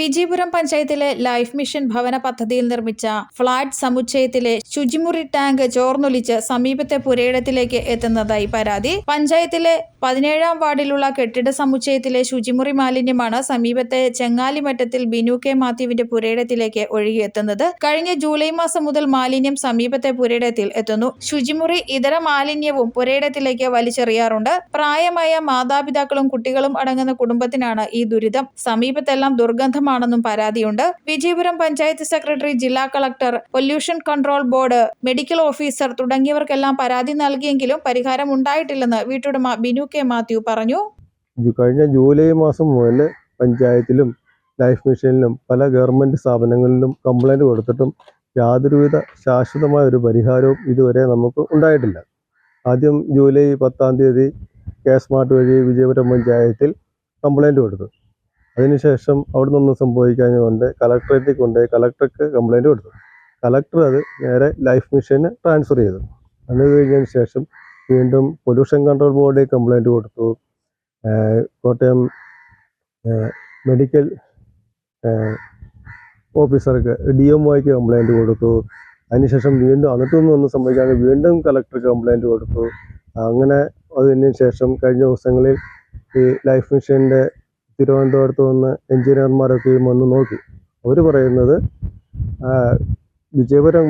വിജയപുരം പഞ്ചായത്തിലെ life mission ഭവന പദ്ധതിയിൽ നിർമ്മിച്ച ഫ്ളാറ്റ് സമുച്ചയത്തിലെ ശുചിമുറി ടാങ്ക് ചോർന്നൊലിച്ച് സമീപത്തെ പുരയിടത്തിലേക്ക് എത്തുന്നതായി പരാതി. പഞ്ചായത്തിലെ പതിനേഴാം വാർഡിലുള്ള കെട്ടിട സമുച്ചയത്തിലെ ശുചിമുറി മാലിന്യമാണ് സമീപത്തെ ചെങ്ങാലിമറ്റത്തിൽ ബിനു കെ മാത്യുവിന്റെ പുരയിടത്തിലേക്ക് ഒഴുകിയെത്തുന്നത്. കഴിഞ്ഞ ജൂലൈ മാസം മുതൽ മാലിന്യം സമീപത്തെ പുരയിടത്തിൽ എത്തുന്നു. ശുചിമുറി ഇതര മാലിന്യവും പുരയിടത്തിലേക്ക് വലിച്ചെറിയാറുണ്ട്. പ്രായമായ മാതാപിതാക്കളും കുട്ടികളും അടങ്ങുന്ന കുടുംബത്തിനാണ് ഈ ദുരിതം. സമീപത്തെല്ലാം ദുർഗന്ധമാണെന്നും പരാതിയുണ്ട്. വിജയപുരം പഞ്ചായത്ത് സെക്രട്ടറി ജില്ലാ collector pollution control board medical officer തുടങ്ങിയവർക്കെല്ലാം പരാതി നൽകിയെങ്കിലും പരിഹാരം ഉണ്ടായിട്ടില്ലെന്ന് വീട്ടുടമ ബിനു കെ മാത്യു പറഞ്ഞു. കഴിഞ്ഞ ജൂലൈ മാസം മുതൽ പഞ്ചായത്തിലും ലൈഫ് മിഷനിലും പല ഗവൺമെന്റ് സ്ഥാപനങ്ങളിലും കംപ്ലൈന്റ് കൊടുത്തിട്ടും യാതൊരുവിധ ശാശ്വതമായ ഒരു പരിഹാരവും ഇതുവരെ നമുക്ക് ഉണ്ടായിട്ടില്ല. ആദ്യം ജൂലൈ പത്താം തീയതി കെ സ്മാർട്ട് വഴി വിജയപുരം പഞ്ചായത്തിൽ കംപ്ലൈന്റ് കൊടുത്തു. അതിനുശേഷം അവിടെ നിന്നൊന്നും സംഭവിക്കാഞ്ഞുകൊണ്ട് കളക്ടറേറ്റിൽ കൊണ്ടുപോയി കളക്ടർക്ക് കംപ്ലൈന്റ് കൊടുത്തു. കളക്ടർ അത് നേരെ ലൈഫ് മിഷന് ട്രാൻസ്ഫർ ചെയ്തു. അത് കഴിഞ്ഞതിന് ശേഷം വീണ്ടും പൊല്യൂഷൻ കൺട്രോൾ ബോർഡിൽ കംപ്ലൈന്റ് കൊടുത്തു. കോട്ടയം മെഡിക്കൽ ഓഫീസർക്ക് ഡി എം ഒക്ക് കംപ്ലൈന്റ് കൊടുത്തു. അതിനുശേഷം വീണ്ടും അന്നിട്ടൊന്നും ഒന്നും സംഭവിക്കാതെ വീണ്ടും കളക്ടർക്ക് കംപ്ലൈന്റ് കൊടുത്തു. അങ്ങനെ അതിന് ശേഷം കഴിഞ്ഞ ദിവസങ്ങളിൽ ഈ ലൈഫ് മിഷന്റെ തിരുവനന്തപുരത്ത് നിന്ന് എഞ്ചിനീയർമാരൊക്കെയും വന്ന് നോക്കി. അവർ പറയുന്നത് വിജയപുരം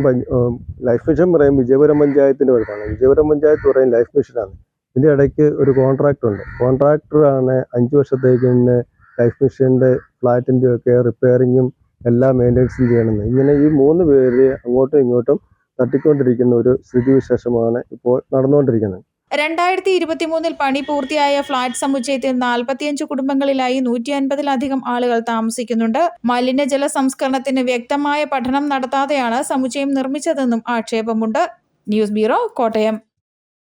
ലൈഫ് മിഷൻ പറയും വിജയപുരം പഞ്ചായത്തിന്റെ അടുത്താണ്. വിജയപുരം പഞ്ചായത്ത് പറയും ലൈഫ് മിഷനാണ് ഇതിന്റെ ഇടയ്ക്ക് ഒരു കോൺട്രാക്ടർ ഉണ്ട്. കോൺട്രാക്ടറാണ് അഞ്ച് വർഷത്തേക്ക് തന്നെ ലൈഫ് മിഷന്റെ ഫ്ലാറ്റിന്റെ ഒക്കെ റിപ്പയറിങ്ങും എല്ലാ മെയിന്റനൻസും ചെയ്യണമെന്ന് ഇങ്ങനെ ഈ മൂന്ന് പേര് അങ്ങോട്ടും ഇങ്ങോട്ടും തട്ടിക്കൊണ്ടിരിക്കുന്ന ഒരു സ്ഥിതിവിശേഷമാണ് ഇപ്പോൾ നടന്നുകൊണ്ടിരിക്കുന്നത്. രണ്ടായിരത്തി ഇരുപത്തിമൂന്നിൽ പണി പൂർത്തിയായ ഫ്ളാറ്റ് സമുച്ചയത്തിൽ നാൽപ്പത്തിയഞ്ച് കുടുംബങ്ങളിലായി നൂറ്റി അൻപതിലധികം ആളുകൾ താമസിക്കുന്നുണ്ട്. മലിനജല സംസ്കരണത്തിന് വ്യക്തമായ പഠനം നടത്താതെയാണ് സമുച്ചയം നിർമ്മിച്ചതെന്നും ആക്ഷേപമുണ്ട്. News bureau Kottayam.